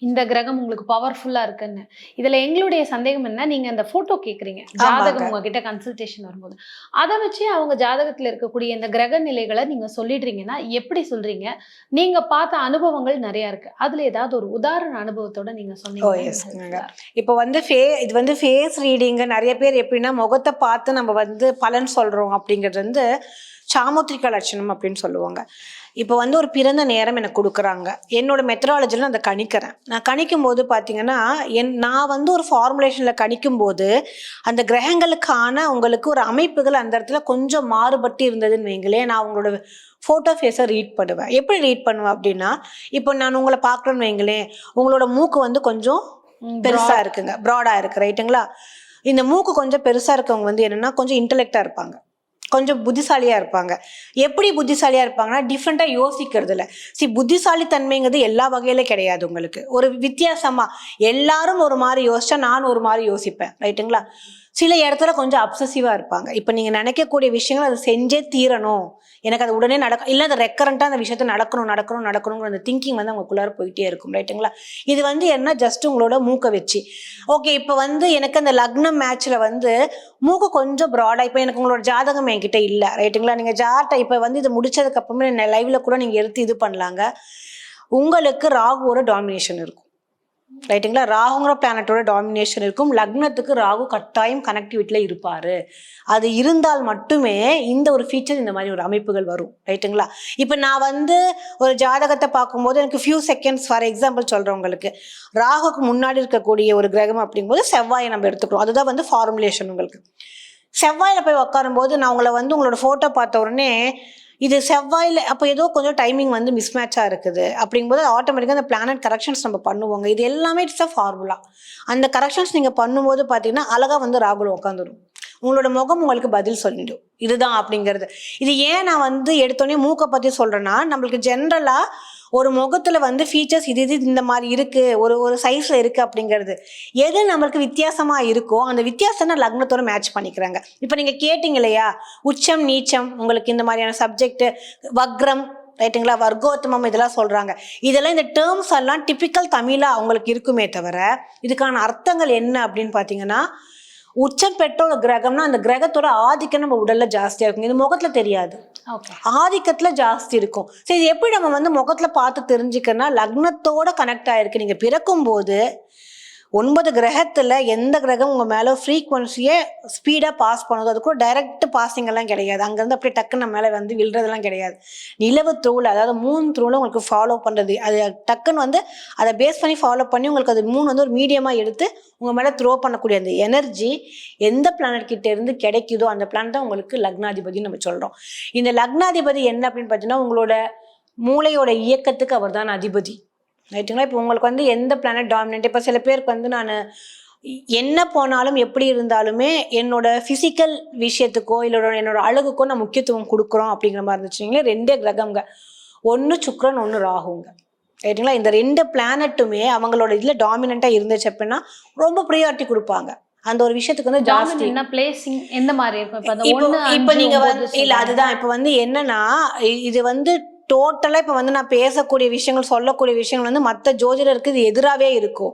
இந்த கிரகம் உங்களுக்கு பவர்ஃபுல்லா இருக்குன்னு. இதுல எங்களுடைய சந்தேகம் என்ன? நீங்க அந்த போட்டோ கேக்குறீங்க. ஜாதகம் உங்ககிட்ட கன்சல்டேஷன் வரும்போது. அதை வச்சு அவங்க ஜாதகத்துல இருக்கக்கூடிய இந்த கிரக நிலைகளை நீங்க சொல்லிடுறீங்கன்னா எப்படி சொல்றீங்க? நீங்க பார்த்த அனுபவங்கள் நிறைய இருக்கு. அதுல ஏதாவது ஒரு உதாரண அனுபவத்தோட நீங்க. சொன்னீங்க இப்போ வந்து ஃபே இது வந்து ஃபேஸ் ரீடிங்கு நிறைய பேர் எப்படின்னா முகத்தை பார்த்து நம்ம வந்து பலன் சொல்கிறோம் அப்படிங்கிறது வந்து சாமுத்திரிகா லட்சணம் அப்படின்னு சொல்லுவாங்க. இப்போ வந்து ஒரு பிறந்த நேரம் எனக்கு கொடுக்குறாங்க. என்னோட மெத்தடாலஜியில் நான் அதை கணிக்கிறேன். நான் கணிக்கும் போது பார்த்தீங்கன்னா என் நான் வந்து ஒரு ஃபார்முலேஷனில் கணிக்கும் போது அந்த கிரகங்களுக்கான உங்களுக்கு ஒரு அமைப்புகள் அந்த இடத்துல கொஞ்சம் மாறுபட்டு இருந்ததுன்னு வைங்களேன் நான் உங்களோட ஃபோட்டோ ஃபேஸை ரீட் பண்ணுவேன். எப்படி ரீட் பண்ணுவேன் அப்படின்னா இப்போ நான் உங்களை பார்க்குறேன்னு வைங்களேன் உங்களோட மூக்கு வந்து கொஞ்சம் பெருசா இருக்குங்க. ப்ராடா இருக்கு ரைட்டுங்களா இந்த மூக்கு கொஞ்சம் பெருசா இருக்கவங்க வந்து என்னன்னா கொஞ்சம் இன்டெலெக்டா இருப்பாங்க. கொஞ்சம் புத்திசாலியாக இருப்பாங்க. எப்படி புத்திசாலியாக இருப்பாங்கன்னா டிஃப்ரெண்ட்டாக யோசிக்கிறது சி புத்திசாலி தன்மைங்கிறது எல்லா வகையில கிடையாது உங்களுக்கு. ஒரு வித்தியாசமாக எல்லாரும் ஒரு மாதிரி யோசிச்சா நான் ஒரு மாதிரி யோசிப்பேன். ரைட்டுங்களா? சில இடத்துல கொஞ்சம் அப்சசிவாக இருப்பாங்க. இப்போ நீங்கள் நினைக்கக்கூடிய விஷயங்கள் அதை செஞ்சே தீரணும். எனக்கு அது உடனே நடக்கும் இல்லை அது ரெக்கரண்ட்டாக அந்த விஷயத்த நடக்கணும் நடக்கணும் நடக்கணுங்கிற அந்த திங்கிங் வந்து அவங்களுக்குள்ளார போயிட்டே இருக்கும் ரைட்டுங்களா இது வந்து என்ன? ஜஸ்ட் உங்களோட மூக்கை வச்சு. ஓகே இப்போ வந்து எனக்கு அந்த லக்னம் மேட்ச்சில் வந்து மூக்கு கொஞ்சம் ப்ராடாக இப்போ எனக்கு உங்களோட ஜாதகம் என்கிட்ட இல்லை ரைட்டுங்களா நீங்கள் ஜார்ட்டை இப்போ வந்து இது முடிச்சதுக்கப்புறமே லைவில் கூட நீங்கள் எடுத்து இது பண்ணலாங்க. உங்களுக்கு ராகுவோட டாமினேஷன் இருக்கும். ரைட்டுங்களா ராகுங்கிற பிளானட்டோட டாமினேஷன் இருக்கும். லக்னத்துக்கு ராகு கட்டாயம் கனெக்டிவிட்டியில் இருப்பார். அது இருந்தால் மட்டுமே இந்த ஒரு ஃபீச்சர் இந்த மாதிரி ஒரு அமைப்புகள் வரும். ரைட்டுங்களா இப்போ நான் வந்து ஒரு ஜாதகத்தை பார்க்கும்போது எனக்கு ஃபியூ செகண்ட்ஸ் ஃபார் எக்ஸாம்பிள் சொல்கிறேன் உங்களுக்கு. ராகுக்கு முன்னாடி இருக்கக்கூடிய ஒரு கிரகம் அப்படிங்கும்போது செவ்வாயை நம்ம எடுத்துக்கிறோம் அதுதான் வந்து ஃபார்முலேஷன் உங்களுக்கு. செவ்வாயில் போய் உட்காரும்போது நான் உங்களை வந்து உங்களோட ஃபோட்டோ பார்த்த உடனே இது செவ்வாயில் அப்போ ஏதோ கொஞ்சம் டைமிங் வந்து மிஸ்மேட்சாக இருக்குது. அப்படிங்கும்போது ஆட்டோமேட்டிக்காக அந்த பிளானட் கரெக்ஷன்ஸ் நம்ம பண்ணுவோங்க. இது எல்லாமே இட்ஸ் அ ஃபார்முலா அந்த கரெக்ஷன்ஸ் நீங்கள் பண்ணும்போது பார்த்தீங்கன்னா அழகாக வந்து ராகுல் உட்காந்துரும் உங்களோட முகம் உங்களுக்கு பதில் சொல்லிடும். இதுதான் அப்படிங்கிறது. இது ஏன் நான் வந்து எடுத்தோடனே மூக்கை பற்றி சொல்கிறேன்னா நம்மளுக்கு ஜென்ரலாக ஒரு முகத்தில் வந்து ஃபீச்சர்ஸ் இது இது இந்த மாதிரி இருக்குது ஒரு ஒரு சைஸில் இருக்குது அப்படிங்கிறது. எது நம்மளுக்கு வித்தியாசமாக இருக்கோ அந்த வித்தியாசம்னா லக்னத்தோட மேட்ச் பண்ணிக்கிறாங்க. இப்போ நீங்கள் கேட்டிங்க இல்லையா? உச்சம் நீச்சம் உங்களுக்கு இந்த மாதிரியான சப்ஜெக்ட் வக்ரம் ரைட்டுங்களா? வர்க்கோத்தமம் இதெல்லாம் சொல்கிறாங்க இதெல்லாம் இந்த டேர்ம்ஸ் எல்லாம் டிப்பிக்கல் தமிழாக அவங்களுக்கு இருக்குமே தவிர இதுக்கான அர்த்தங்கள் என்ன அப்படின்னு பார்த்தீங்கன்னா உச்சம் பெற்ற ஒரு கிரகம்னா அந்த கிரகத்தோட ஆதிக்கம் நம்ம உடல்ல ஜாஸ்தியா இருக்கும். இது முகத்துல தெரியாது. ஆதிக்கத்துல ஜாஸ்தி இருக்கும். சரி எப்படி நம்ம வந்து முகத்துல பார்த்து தெரிஞ்சுக்கன்னா லக்னத்தோட கனெக்ட் ஆயிருக்கு. நீங்க பிறக்கும் போது ஒன்பது கிரகத்தில் எந்த கிரகம் உங்கள் மேலே ஃப்ரீக்வன்சியை ஸ்பீடாக பாஸ் பண்ணுதோ அது கூட டைரக்ட் பாசிங் எல்லாம் கிடையாது. அங்கேருந்து அப்படியே டக்குன்னு நம்ம வந்து விழுறதெல்லாம் கிடையாது. நிலவு த்ரூவில் அதாவது மூணு த்ரூவில் உங்களுக்கு ஃபாலோ பண்ணுறது அது டக்குன்னு வந்து அதை பேஸ் பண்ணி ஃபாலோ பண்ணி உங்களுக்கு அது மூணு வந்து ஒரு மீடியமாக எடுத்து உங்கள் மேலே த்ரோ பண்ணக்கூடிய அந்த எனர்ஜி எந்த பிளானட் கிட்ட இருந்து கிடைக்குதோ அந்த பிளானட் தான் உங்களுக்கு லக்னாதிபதினு நம்ம சொல்கிறோம் இந்த லக்னாதிபதி என்ன அப்படின்னு பார்த்தீங்கன்னா உங்களோட மூளையோட இயக்கத்துக்கு அவர் தான் அதிபதி. ரைட்டுங்களா இப்போ உங்களுக்கு வந்து எந்த பிளானட் டாமினன்ட் இப்போ சில பேருக்கு வந்து நான் என்ன போனாலும் எப்படி இருந்தாலுமே என்னோட ஃபிசிக்கல் விஷயத்துக்கோ இல்லை என்னோட அழகுக்கோ நான் முக்கியத்துவம் கொடுக்குறோம் அப்படிங்கிற மாதிரி இருந்துச்சுங்களே ரெண்டே கிரகம்ங்க ஒன்று சுக்ரன் ஒன்று ராகுங்க. ரைட்டுங்களா இந்த ரெண்டு பிளானட்டுமே அவங்களோட இதில் டாமினண்ட்டாக இருந்துச்சு அப்படின்னா ரொம்ப ப்ரியாரிட்டி கொடுப்பாங்க. அந்த ஒரு விஷயத்துக்கு வந்து ஜாஸ்தி. என்ன பிளேசிங் எந்த மாதிரி? இப்போ இப்போ ஒண்ணு, இப்போ அஞ்சு, நீங்க ஒன்பது வந்து இல்ல. அதுதான். இப்போ வந்து என்னன்னா இது வந்து டோட்டலாக இப்போ வந்து நான் பேசக்கூடிய விஷயங்கள் சொல்லக்கூடிய விஷயங்கள் வந்து மற்ற ஜோதிடருக்கு இது எதிராகவே இருக்கும்.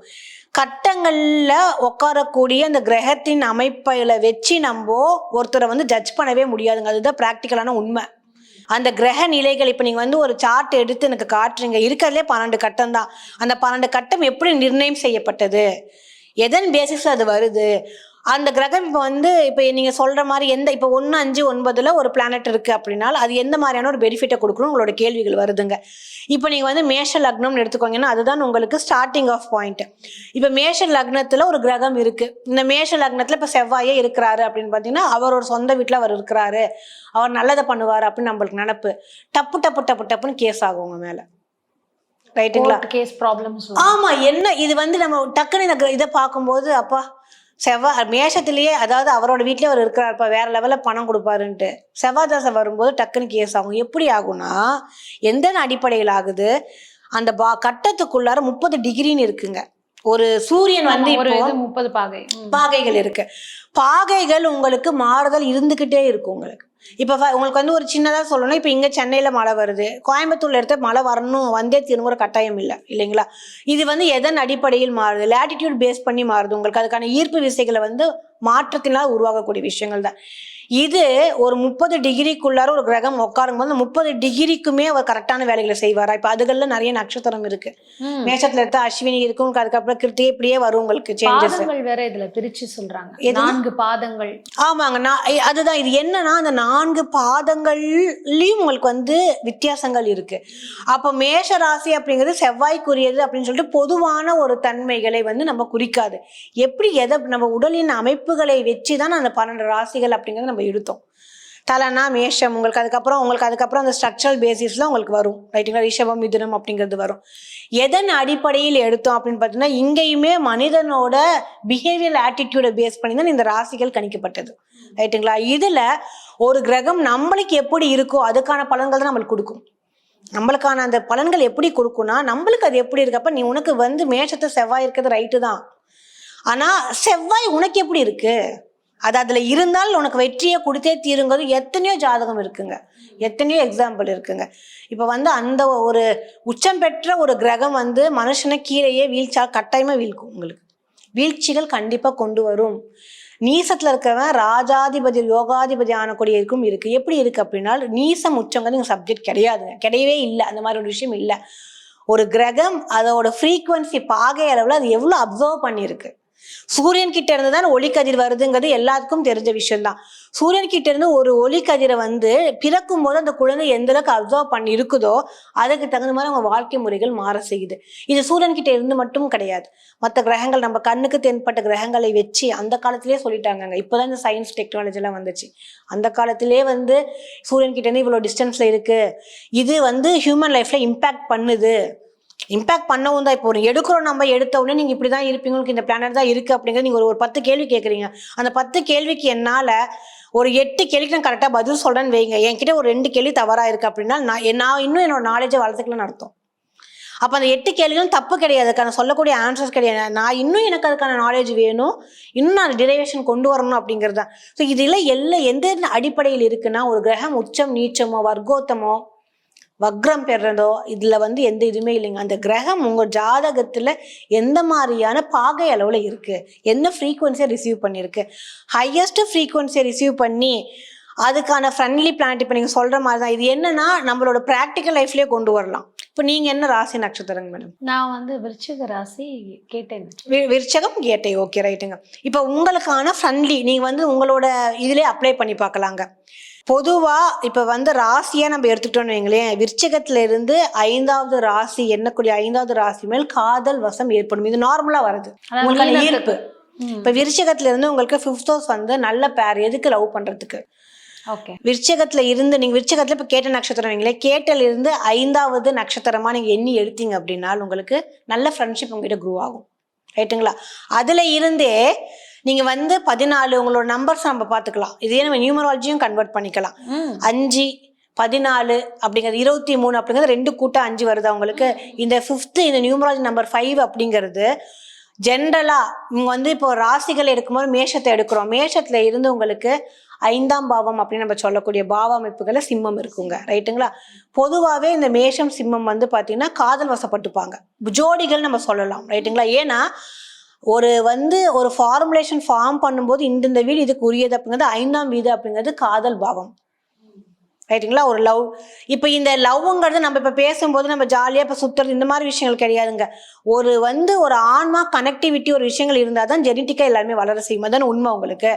கட்டங்களில் உட்காரக்கூடிய அந்த கிரகத்தின் அமைப்பில் வச்சு நம்ம ஒருத்தரை வந்து ஜட்ஜ் பண்ணவே முடியாதுங்க. அதுதான் ப்ராக்டிக்கலான உண்மை. அந்த கிரக நிலைகள் இப்போ நீங்கள் வந்து ஒரு சார்ட் எடுத்து எனக்கு காட்டுறீங்க. இருக்கிறதுலே பன்னெண்டு கட்டம் தான். அந்த பன்னெண்டு கட்டம் எப்படி நிர்ணயம் செய்யப்பட்டது? எதன் பேசிஸில் அது வருது? அந்த கிரகம் இப்போ வந்து இப்போ நீங்கள் சொல்கிற மாதிரி எந்த இப்போ ஒன்று அஞ்சு ஒன்பதில் ஒரு பிளானட் இருக்குது அப்படின்னா அது எந்த மாதிரியான ஒரு பெனிஃபிட்டை கொடுக்கணும் உங்களோட கேள்விகள் வருதுங்க. இப்போ நீங்கள் வந்து மேஷ லக்னம்னு எடுத்துக்கோங்கன்னா அதுதான் உங்களுக்கு ஸ்டார்டிங் ஆஃப் பாயிண்ட் இப்போ மேஷ லக்னத்தில் ஒரு கிரகம் இருக்குது இந்த மேஷ லக்னத்தில் இப்போ செவ்வாயே இருக்கிறாரு அப்படின்னு பார்த்தீங்கன்னா அவரோட சொந்த வீட்டில் அவர் இருக்கிறாரு. அவர் நல்லதை பண்ணுவார் அப்படின்னு நம்மளுக்கு நினப்பு. டப்பு டப்பு டப்பு டப்புன்னு கேஸ் ஆகும் உங்க மேலே. ரைட்டுங்களா கேஸ் ப்ராப்ளம்ஸ் ஆமா என்ன இது வந்து நம்ம டக்குன்னு இதை பார்க்கும்போது அப்பா செவ்வாய் மேஷத்திலேயே அதாவது அவரோட வீட்லயே அவர் இருக்கிறாருப்பா வேற லெவல்ல பணம் கொடுப்பாருன்ட்டு. செவ்வாய் தசை வரும்போது டக்குன்னு கேஸ் ஆகும். எப்படி ஆகும்னா எந்த அடிப்படையில் ஆகுது? அந்த பா கட்டத்துக்குள்ளார முப்பது டிகிரின்னு இருக்குங்க. ஒரு சூரியன் வந்து ஒரு முப்பது பாகை. பாகைகள் இருக்கு. பாகைகள் உங்களுக்கு மாறுதல் இருந்துகிட்டே இருக்கும் உங்களுக்கு. இப்போ உங்களுக்கு வந்து ஒரு சின்னதாக சொல்லணும் இப்போ இங்கே சென்னையில் மழை வருது. கோயம்புத்தூர்ல எடுத்த மழை வரணும் வந்தே திரும்புகிற கட்டாயம் இல்லை இல்லைங்களா? இது வந்து எதன் அடிப்படையில் மாறுது? லேட்டிடியூட் பேஸ் பண்ணி மாறுது உங்களுக்கு. அதுக்கான ஈர்ப்பு விசைகளை வந்து மாற்றத்தினால் உருவாகக்கூடிய விஷயங்கள் தான். இது ஒரு முப்பது டிகிரிக்குள்ளார ஒரு கிரகம் உட்காரும் போது முப்பது டிகிரிக்குமே அவர் கரெக்டான வேலைகளை செய்வாரா? இப்போ அதுகளில் நிறைய நட்சத்திரம் இருக்கு. மேஷத்துல எடுத்தா அஸ்வினி இருக்கும் அதுக்கப்புறம் கிருத்திகை இப்படியே வரும் உங்களுக்கு சேஞ்சஸ் வேற இதுல பிரிச்சு சொல்றாங்க? நான்கு பாதங்கள். ஆமாங்க. நான் அதுதான். இது என்னன்னா அந்த நான்கு பாதங்கள்லயும் உங்களுக்கு வந்து வித்தியாசங்கள் இருக்கு. அப்போ மேஷ ராசி அப்படிங்கிறது செவ்வாய்க்குரியது அப்படின்னு சொல்லிட்டு பொதுவான ஒரு தன்மைகளை வந்து நம்ம குறிக்காது. எப்படி எதை நம்ம உடலின் அமைப்புகளை வச்சு தான் அந்த பன்னெண்டு ராசிகள் அப்படிங்கிறத நம்ம எடுத்தோம் தலைனா மேஷம் உங்களுக்கு அதுக்கப்புறம் உங்களுக்கு அதுக்கப்புறம் அந்த ஸ்ட்ரக்சரல் பேசிஸ்ல உங்களுக்கு வரும். ரைட்டுங்களா ரிஷபம் மிதுனம் அப்படிங்கிறது வரும். எதன் அடிப்படையில் எடுத்தோம் அப்படின்னு பார்த்தீங்கன்னா இங்கேயுமே மனிதனோட பிஹேவியர் ஆட்டிடியூடை பேஸ் பண்ணி தான் இந்த ராசிகள் கணிக்கப்பட்டது. ரைட்டுங்களா இதில் ஒரு கிரகம் நம்மளுக்கு எப்படி இருக்கோ அதுக்கான பலன்கள் தான் நம்மளுக்கு கொடுக்கும். நம்மளுக்கான அந்த பலன்கள் எப்படி கொடுக்கும்னா நம்மளுக்கு அது எப்படி இருக்கப்ப நீ உனக்கு வந்து மேஷத்தை செவ்வாய் இருக்கிறது ரைட்டு தான். ஆனால் செவ்வாய் உனக்கு எப்படி இருக்கு? அது அதில் இருந்தால் உனக்கு வெற்றியை கொடுத்தே தீருங்கிறது எத்தனையோ ஜாதகம் இருக்குங்க. எத்தனையோ எக்ஸாம்பிள் இருக்குங்க. இப்போ வந்து அந்த ஒரு உச்சம் பெற்ற ஒரு கிரகம் வந்து மனுஷனை கீழேயே வீழ்ச்சா கட்டாயமாக வீழ்க்கும் உங்களுக்கு. வீழ்ச்சிகள் கண்டிப்பாக கொண்டு வரும். நீசத்தில் இருக்கிறவன் ராஜாதிபதி யோகாதிபதி ஆனக்கூடிய இருக்கும். இருக்கு. எப்படி இருக்கு அப்படின்னா நீசம் உச்சங்கிறது இங்க சப்ஜெக்ட் கிடையாதுங்க கிடையவே இல்லை. அந்த மாதிரி ஒரு விஷயம் இல்லை. ஒரு கிரகம் அதோட ஃப்ரீக்குவன்சி பாகை அளவில் அது எவ்வளோ அப்சர்வ் பண்ணியிருக்கு. சூரியன் கிட்ட இருந்து தான் ஒளிக்கதிர் வருதுங்கிறது எல்லாத்துக்கும் தெரிஞ்ச விஷயம்தான். சூரியன் கிட்ட இருந்து ஒரு ஒளிக்கதிரை வந்து பிறக்கும் போது அந்த குழந்தை எந்த அளவுக்கு அப்சர்வ் பண்ணி இருக்குதோ அதுக்கு தகுந்த மாதிரி அவங்க வாழ்க்கை முறைகள் மாற செய்யுது. இது சூரியன் கிட்ட இருந்து மட்டும் கிடையாது. மற்ற கிரகங்கள் நம்ம கண்ணுக்கு தென்பட்ட கிரகங்களை வச்சு அந்த காலத்திலேயே சொல்லிட்டாங்க இப்போதான் இந்த சயின்ஸ் டெக்னாலஜிலாம் வந்துச்சு. அந்த காலத்திலே வந்து சூரியன் கிட்ட இருந்து இவ்வளோ டிஸ்டன்ஸ்ல இருக்கு. இது வந்து ஹியூமன் லைஃப்ல இம்பாக்ட் பண்ணுது. இம்பாக்ட் பண்ணவும் தான் இப்போ ஒரு எடுக்கிறோம் நம்ம எடுத்த உடனே நீங்கள் இப்படி தான் இருப்பீங்க உங்களுக்கு இந்த பிளானட் தான் இருக்குது அப்படிங்கிறது நீங்கள் ஒரு ஒரு பத்து கேள்வி கேட்குறீங்க அந்த பத்து கேள்விக்கு என்னால் ஒரு எட்டு கேள்விக்கு நான் கரெக்டாக பதில் சொல்கிறேன்னு வைங்க. என்கிட்ட ஒரு ரெண்டு கேள்வி தவறாக இருக்குது அப்படின்னா நான் நான் இன்னும் என்னோட நாலேஜை வளர்த்துக்கலன்னு அர்த்தம். அப்போ அந்த எட்டு கேள்விகளும் தப்பு கிடையாது. அதுக்கான சொல்லக்கூடிய ஆன்சர்ஸ் கிடையாது. நான் இன்னும் எனக்கு அதுக்கான நாலேஜ் வேணும். இன்னும் நான் டிரைவேஷன் கொண்டு வரணும் அப்படிங்கிறது தான் ஸோ இதில் எல்லாம் எந்த அடிப்படையில் இருக்குன்னா ஒரு கிரகம் உச்சம் நீச்சமோ வர்க்கோத்தமோ வக்ரம் பெறதோ இதுல வந்து எந்த இதுவுமே இல்லைங்க. அந்த கிரகம் உங்க ஜாதகத்துல எந்த மாதிரியான பாகை அளவுல இருக்கு? என்ன ஃப்ரீக்குவன்சியை ரிசீவ் பண்ணியிருக்கு ஹையஸ்ட் ஃப்ரீக்குவன்சியை ரிசீவ் பண்ணி அதுக்கான ஃப்ரெண்ட்லி பிளான்ட் இப்போ நீங்கள் சொல்கிற மாதிரி தான் இது என்னன்னா நம்மளோட ப்ராக்டிக்கல் லைஃப்லேயே கொண்டு வரலாம். இப்போ நீங்கள் என்ன ராசி நட்சத்திரங்க மேடம் நான் வந்து விருச்சிக ராசி கேட்டேன் விருச்சகம் கேட்டை. ஓகே ரைட்டுங்க இப்போ உங்களுக்கான ஃப்ரெண்ட்லி நீங்கள் வந்து உங்களோட இதிலே அப்ளை பண்ணி பார்க்கலாங்க. பொதுவாக இப்போ வந்து ராசியாக நம்ம எடுத்துக்கிட்டோம்னு வைங்களேன். விருச்சகத்துல இருந்து ஐந்தாவது ராசி எண்ணக்கூடிய ஐந்தாவது ராசி மேல் காதல் வசம் ஏற்படும். இது நார்மலாக வருது மீனத்துக்கு. ஈர்ப்பு. இப்போ விருச்சகத்துல இருந்து உங்களுக்கு ஃபிஃப்த் ஹவுஸ் வந்து நல்ல பேர் எதுக்கு லவ் பண்ணுறதுக்கு ஓகே. விருச்சகத்துல இருந்து நீங்க விருச்சகத்துல இப்ப கேட்ட நட்சத்திரம் வைங்களேன். கேட்டல இருந்து ஐந்தாவது நட்சத்திரமா நீங்க எண்ணி எடுத்தீங்க அப்படின்னா உங்களுக்கு நல்ல ஃப்ரெண்ட்ஷிப் உங்ககிட்ட க்ரூ ஆகும். ரைட்டுங்களா அதுல இருந்தே நீங்க வந்து பதினாலு உங்களோட நம்பர்ஸ் நம்ம பார்த்துக்கலாம். இதே நம்ம நியூமராலஜியும் கன்வெர்ட் பண்ணிக்கலாம். அஞ்சு பதினாலு அப்படிங்கிறது இருபத்தி மூணு அப்படிங்கிறது ரெண்டு கூட்டம் அஞ்சு வருதா உங்களுக்கு? இந்த ஃபிஃப்த்து இந்த நியூமராலஜி நம்பர் ஃபைவ் அப்படிங்கிறது ஜென்ரலா இங்க வந்து இப்போ ராசிகள் எடுக்கும்போது மேஷத்தை எடுக்கிறோம். மேஷத்துல இருந்து உங்களுக்கு ஐந்தாம் பாவம் அப்படின்னு நம்ம சொல்லக்கூடிய பாவ அமைப்புகளை சிம்மம் இருக்குங்க. ரைட்டுங்களா பொதுவாகவே இந்த மேஷம் சிம்மம் வந்து பார்த்தீங்கன்னா காதல் வசப்பட்டுப்பாங்க. ஜோடிகள் நம்ம சொல்லலாம். ரைட்டுங்களா ஏன்னா ஒரு வந்து ஒரு ஃபார்முலேஷன் ஃபார்ம் பண்ணும்போது இந்த இந்த வீடு இதுக்கு உரியது அப்படிங்கிறது ஐந்தாம் வீடு அப்படிங்கிறது காதல் பாவம். ரைட்டுங்களா? ஒரு லவ். இப்போ இந்த லவ்ங்கிறது நம்ம இப்போ பேசும்போது நம்ம ஜாலியாக இப்போ சுற்றுறது இந்த மாதிரி விஷயங்கள் கிடையாதுங்க. ஒரு வந்து ஒரு ஆன்மா கனெக்டிவிட்டி ஒரு விஷயங்கள் இருந்தால் தான் ஜெனட்டிக்காக எல்லாருமே வளர செய்யும். அதான உண்மை உங்களுக்கு.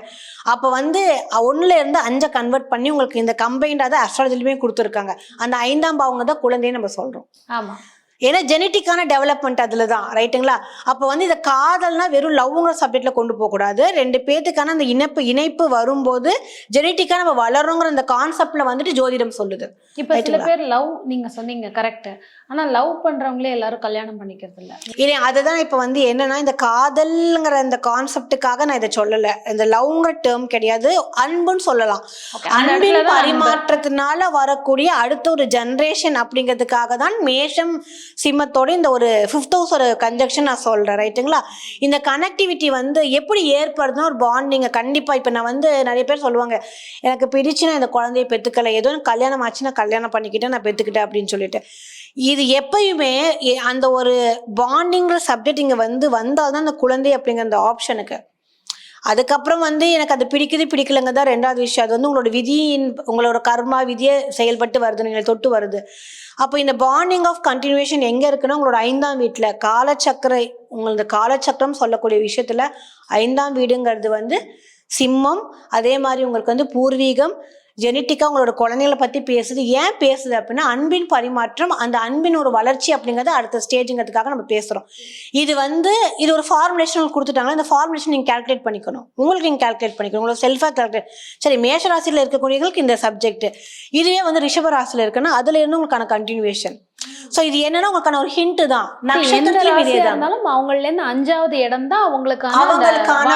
அப்போ வந்து ஒன்றுல இருந்து அஞ்சை கன்வெர்ட் பண்ணி உங்களுக்கு இந்த கம்பைண்டாக தான் அஸ்ட்ராலஜிலுமே கொடுத்துருக்காங்க. அந்த ஐந்தாம் பாவங்க தான் குழந்தைன்னு நம்ம சொல்கிறோம் ஆமாம் ஏன்னா ஜெனட்டிக்கான டெவலப்மெண்ட் அதில் தான் ரைட்டுங்களா அப்போ வந்து இந்த காதல்னா வெறும் லவ்ங்கிற சப்ஜெக்டில் கொண்டு போகக்கூடாது. ரெண்டு பேத்துக்கான அந்த இணைப்பு இணைப்பு வரும்போது ஜெனட்டிக்காக நம்ம வளரோங்கிற அந்த கான்செப்டில் வந்துட்டு ஜோதிடம் சொல்லுது. இப்ப சில? பேர் லவ் நீங்க சொன்னீங்க கரெக்ட் ஆனா லவ் பண்றவங்களே எல்லாரும் கல்யாணம் பண்ணிக்கிறது இல்ல இல்லை அதுதான் இப்போ வந்து என்னன்னா இந்த காதல்ங்கிற இந்த கான்செப்டுக்காக நான் இதை சொல்லலை. இந்த லவ்ங்கிற டேர்ம் கிடையாது அன்புன்னு சொல்லலாம். அன்பின். பரிமாற்றத்தினால வரக்கூடிய அடுத்த ஒரு ஜென்ரேஷன் அப்படிங்கிறதுக்காக தான் மேஷம் சிம்மத்தோட இந்த ஒரு ஃபிஃப்த் ஹவுஸ் ஒரு கன்ஜெக்ஷன் நான் சொல்கிறேன் ரைட்டுங்களா இந்த கனெக்டிவிட்டி வந்து எப்படி ஏற்படுதுன்னா ஒரு பாண்டிங்க கண்டிப்பாக இப்போ நான் வந்து நிறைய பேர் சொல்லுவாங்க எனக்கு பிடிச்சு நான் இந்த குழந்தைய பெற்றுக்கலை ஏதோ கல்யாணம் ஆச்சு நான் கல்யாணம் பண்ணிக்கிட்டேன் நான் பெற்றுக்கிட்டேன் அப்படின்னு சொல்லிட்டு. இது எப்பயுமே அந்த ஒரு பாண்டிங்கிற சப்ஜெக்ட் இங்கே வந்து வந்தால் தான் அந்த குழந்தை அப்படிங்கிற அந்த ஆப்ஷனுக்கு அதுக்கப்புறம் வந்து எனக்கு அது பிடிக்குது பிடிக்கலங்க தான் ரெண்டாவது விஷயம். அது வந்து உங்களோட விதியின் உங்களோட கர்மா விதியை செயல்பட்டு வருது நீங்கள் தொட்டு வருது. அப்போ இந்த பாண்டிங் ஆஃப் கண்டினியூஷன் எங்கே இருக்குன்னா உங்களோட ஐந்தாம் வீட்டில் காலச்சக்கரை உங்களது காலச்சக்கரம் சொல்லக்கூடிய விஷயத்தில் ஐந்தாம் வீடுங்கிறது வந்து சிம்மம் அதே மாதிரி உங்களுக்கு வந்து பூர்வீகம் ஜெனட்டிக்காக உங்களோட குழந்தைகளை பற்றி பேசுது. ஏன் பேசுது அப்படின்னா அன்பின் பரிமாற்றம் அந்த அன்பின் ஒரு வளர்ச்சி அப்படிங்கிறது அடுத்த ஸ்டேஜுங்கிறதுக்காக நம்ம பேசுகிறோம் இது வந்து இது ஒரு ஃபார்முலேஷன் உங்களுக்கு கொடுத்துட்டாங்கன்னா இந்த ஃபார்முலேஷன் நீங்கள் கால்குலேட் பண்ணிக்கணும். உங்களுக்கு நீங்கள் கால்குலேட் பண்ணிக்கணும். உங்களோட செல்ஃபாக கால்குலேட் சரி மேஷ ராசியில் இருக்கக்கூடியவங்களுக்கு இந்த சப்ஜெக்ட் இதுவே வந்து ரிஷப ராசியில் இருக்குன்னா அதுல இருந்து உங்களுக்கான கண்டினியூவேஷன் ஸோ இது என்னன்னா உங்களுக்கான ஒரு ஹிண்ட் தான். நட்சத்திரத்திலும் இதே இருந்தாலும் அவங்கள்ல இருந்து அஞ்சாவது இடம் தான் அவங்களுக்கான அவங்களுக்கான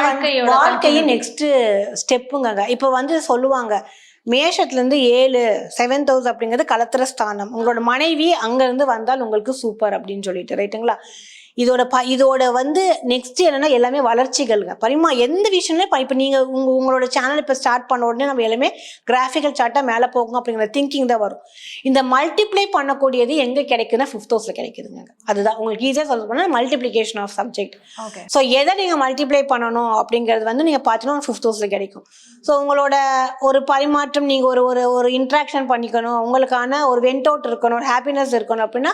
வாழ்க்கையின். நெக்ஸ்ட் ஸ்டெப்புங்க இப்போ வந்து சொல்லுவாங்க மேஷத்துலேருந்து ஏழு செவன்த் ஹவுஸ் அப்படிங்கிறது கலத்திர ஸ்தானம். உங்களோட மனைவி அங்கேருந்து வந்தால் உங்களுக்கு சூப்பர் அப்படின்னு சொல்லிட்டு ரைட்டுங்களா இதோட ப இதோட வந்து நெக்ஸ்ட் என்னன்னா எல்லாமே வளர்ச்சிகள்ங்க. பரிமா எந்த விஷயமே இப்போ நீங்கள் உங்க உங்களோட சேனல் இப்போ ஸ்டார்ட் பண்ண உடனே நம்ம எல்லாமே கிராஃபிக்கல் சார்ட்டாக மேலே போகும் அப்படிங்கிற திங்கிங் தான் வரும். இந்த மல்டிப்ளை பண்ணக்கூடியது எங்கே கிடைக்குதுன்னா ஃபிஃப்த் ஹவுஸில் கிடைக்குதுங்க. அதுதான். உங்களுக்கு ஈஸியாக சொல்ல போனால் multiplication of subject Okay. So எதை நீங்கள் மல்டிப்ளை பண்ணணும் அப்படிங்கிறது வந்து நீங்கள் பார்த்தீங்கன்னா ஃபிஃப்த் ஹவுஸில் கிடைக்கும். ஸோ உங்களோட ஒரு பரிமாற்றம் நீங்கள் ஒரு ஒரு ஒரு இன்ட்ராக்ஷன் பண்ணிக்கணும். உங்களுக்கான ஒரு வெண்ட் அவுட் இருக்கணும் ஒரு ஹாப்பினஸ் இருக்கணும் அப்படின்னா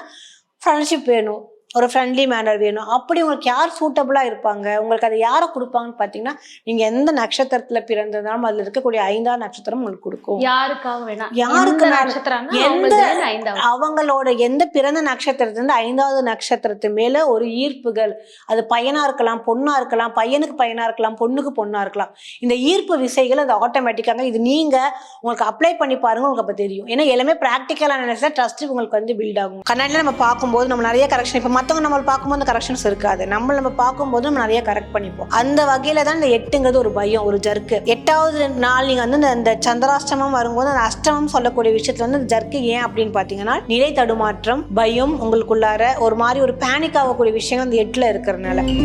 ஃப்ரெண்ட்ஷிப் வேணும். ஒரு ஃப்ரெண்ட்லி மேனர் வேணும். அப்படி உங்களுக்கு யார் சூட்டபுளாக இருப்பாங்க. உங்களுக்கு அதை யாரை கொடுப்பாங்கன்னு பார்த்தீங்கன்னா நீங்கள் எந்த நட்சத்திரத்தில் பிறந்ததாலும் அதில் இருக்கக்கூடிய ஐந்தாம் நட்சத்திரம் உங்களுக்கு கொடுக்கும். யாருக்காக வேணா? யாருக்கு நட்சத்திரம்னா எந்த- அவங்களோட எந்த பிறந்த நட்சத்திரத்துலேருந்து ஐந்தாவது நட்சத்திரத்து மேல ஒரு ஈர்ப்புகள். அது பையனா இருக்கலாம் பொண்ணா இருக்கலாம் பையனுக்கு பையனா இருக்கலாம் பொண்ணுக்கு பொண்ணா இருக்கலாம். இந்த ஈர்ப்பு விசைகள் அது ஆட்டோமேட்டிக்காக இது நீங்க உங்களுக்கு அப்ளை பண்ணி பாருங்க உங்களுக்கு அப்ப தெரியும். ஏன்னா எல்லாமே ப்ராக்டிக்கலாக நினைச்சா ட்ரஸ்ட் உங்களுக்கு வந்து பில்ட் ஆகும். கண்ணாடியில் நம்ம பார்க்கும்போது நம்ம நிறைய கரெக்ஷன் இப்போ மற்றவங்க நம்மளை பார்க்கும்போது அந்த கரெக்ஷன்ஸ் இருக்காது. நம்ம நம்ம பார்க்கும்போது நம்ம நிறைய கரெக்ட் பண்ணிப்போம். அந்த வகையில தான் இந்த எட்டுங்கிறது ஒரு பயம் ஒரு ஜர்க்கு. எட்டாவது நாள் நீங்க வந்து இந்த- இந்த சந்திராஷ்டமம் வரும்போது அந்த அஷ்டமம் சொல்லக்கூடிய விஷயத்துல வந்து இந்த ஜர்க்கு ஏன் அப்படின்னு பார்த்தீங்கன்னா நிலை தடுமாற்றம் பயம் உங்களுக்குள்ளார ஒரு மாதிரி ஒரு பேனிக் ஆகக்கூடிய விஷயம் அந்த எட்டுல இருக்கிறதுனால.